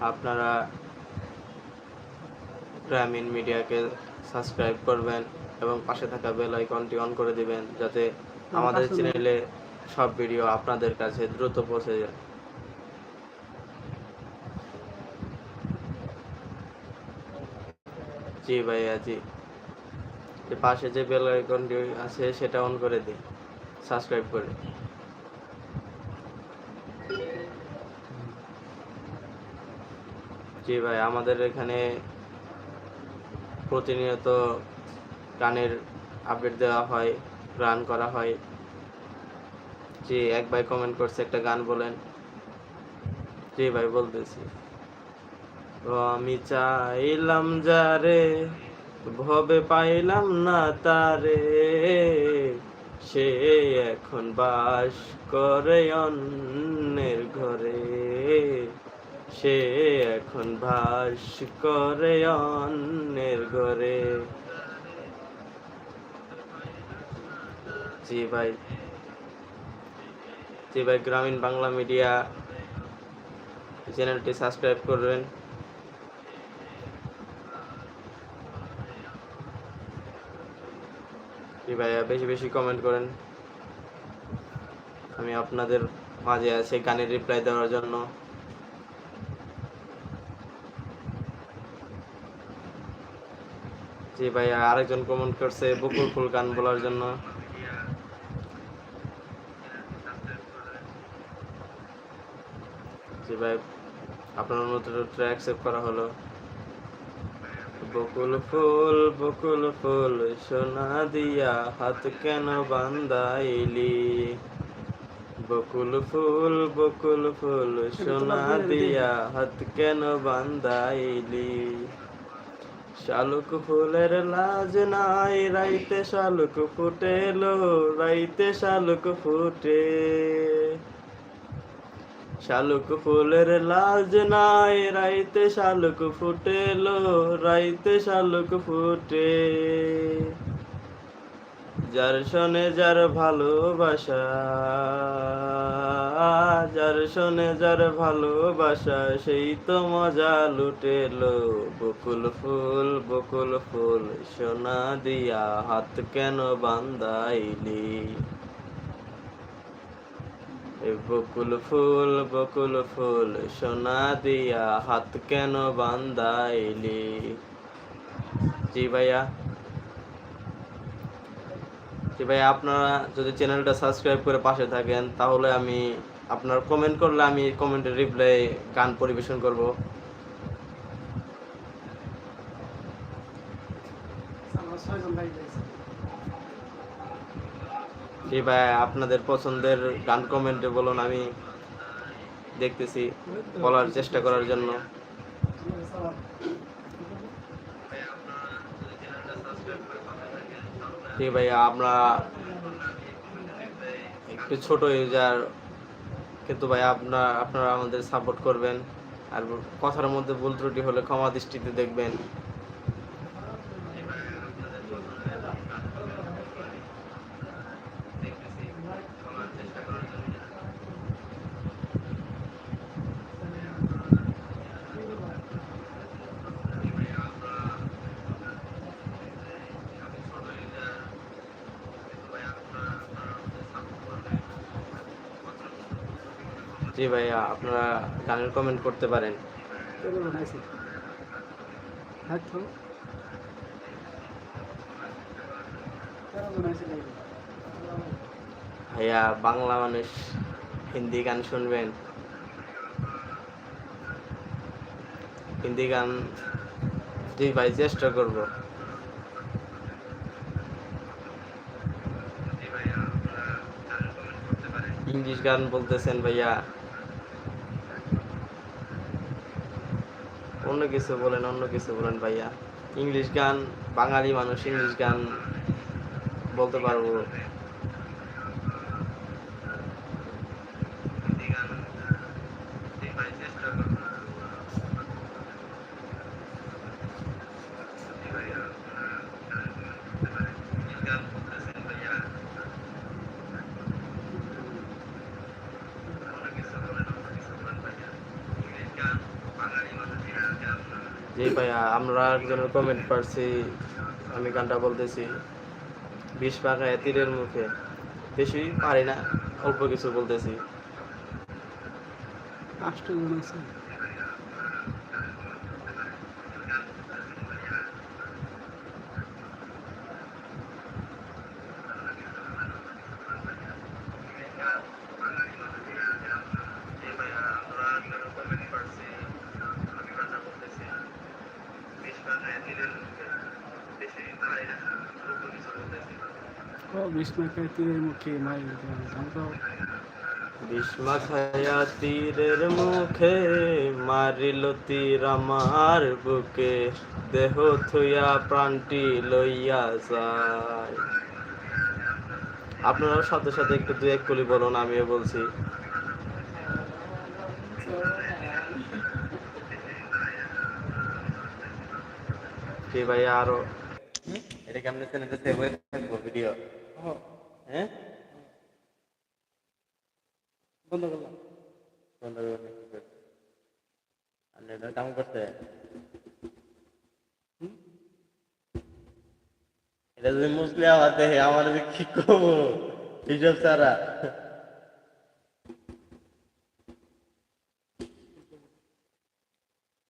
আপনারা গ্রামীণ মিডিয়াকে সাবস্ক্রাইব করবেন এবং পাশে থাকা বেল আইকনটি অন করে দিবেন যাতে আমাদের চ্যানেলে সব ভিডিও আপনাদের কাছে দ্রুত পৌঁছে যায়। জি ভাইয়া জি। যে পাশে যে বেল আইকনটি আছে সেটা অন করে দিন। সাবস্ক্রাইব করে জি ভাই, আমাদের এখানে প্রতিনিয়ত গানের আপডেট দেওয়া হয় রান করা হয়। জি, এক ভাই কমেন্ট করছে, একটা গান বলেন। জি ভাই, বলতেছি। আমি চাইলাম যারে, ভবে পাইলাম না তারে। সে এখন বাস করে অন্যের ঘরে। সে এখন ভাস করে অন্যের ঘরে। জি ভাই। জি ভাই, গ্রামীণ বাংলা মিডিয়া চ্যানেলটি সাবস্ক্রাইব করবেন। জি ভাইয়া, বেশি বেশি কমেন্ট করেন। আমি আপনাদের মাঝে আছি গানের রিপ্লাই দেওয়ার জন্য। জি ভাইয়া আরেকজন কমেন্ট করছে বকুল ফুল গান বলার জন্য। জি ভাই আপনার অনুরোধটা অ্যাকসেপ্ট করা হলো। বকুল ফুল বকুল ফুল সোনা দিয়া হাত কেন বান্দাইলি বকুল ফুল বকুল ফুল সোনা দিয়া হাত কেন বান্দাইলি শালুক ফুলের লাজ নাই, রাইতে শালুক ফুটেলো, রাইতে শালুক ফুটে। শালুক ফুলের লাজ নাই, রাইতে শালুক ফুটেলো, রাইতে শালুক ফুটে। যার শোনে যার ভালোবাসা যার শোনে যার ভালোবাসা, সেই তো মজা লুটেলো বকুল ফুল বকুল ফুল, সোনা দিয়া হাত কেন বান্দাইলি বকুল ফুল বকুল ফুল, সোনা দিয়া হাত কেন বান্দাইলি জি ভাইয়া। জি ভাইয়া, আপনারা যদি চ্যানেলটা সাবস্ক্রাইব করে পাশে থাকেন, তাহলে আমি আপনার কমেন্ট করলে আমি কমেন্টের রিপ্লাই গান পরিবেশন করব ভাই। জি ভাই, আপনাদের পছন্দের গান কমেন্টে বলুন, আমি দেখতেছি, বলার চেষ্টা করার জন্য ঠিক ভাইয়া আমরা একটু ছোট ইউজার কিন্তু ভাই আপনার আপনারা আমাদের সাপোর্ট করবেন। আর কথার মধ্যে ভুল ত্রুটি হলে ক্ষমা দৃষ্টিতে দেখবেন। জি ভাইয়া, আপনারা গানের কমেন্ট করতে পারেন। ভাইয়া, বাংলা মানুষ হিন্দি গান শুনবেন। হিন্দি গান জি ভাই চেষ্টা করব। ইংলিশ গান বলতেছেন ভাইয়া। অন্য কিছু বলেন, অন্য কিছু বলেন ভাইয়া। ইংলিশ গান, বাঙালি মানুষ ইংলিশ গান বলতে পারব। জি ভাইয়া, আমরা একজনের কমেন্ট পারছি, আমি গানটা বলতেছি। বিষ পাকায় তীরের মুখে। বেশি পারি না, অল্প কিছু বলতেছি। আষ্টজন ও বিষ্ণু তীরের মুখে মারিল তীর আমার বুকে, দেহ থুইয়া প্রাণটি লইয়া যায়। আপনারাও সাথে সাথে একটু দু এক কলি বলুন, আমিও বলছি। কি ভাই আরও? এটা কেমন চ্যানেলে সেভ হয়ে থাকব ভিডিও হ্যাঁ? বন্ধ করলাম। বন্ধ করলাম। আর করছে? এটা যদি মুসলিম হাতে আমার কি করব? হিসাব ছাড়া।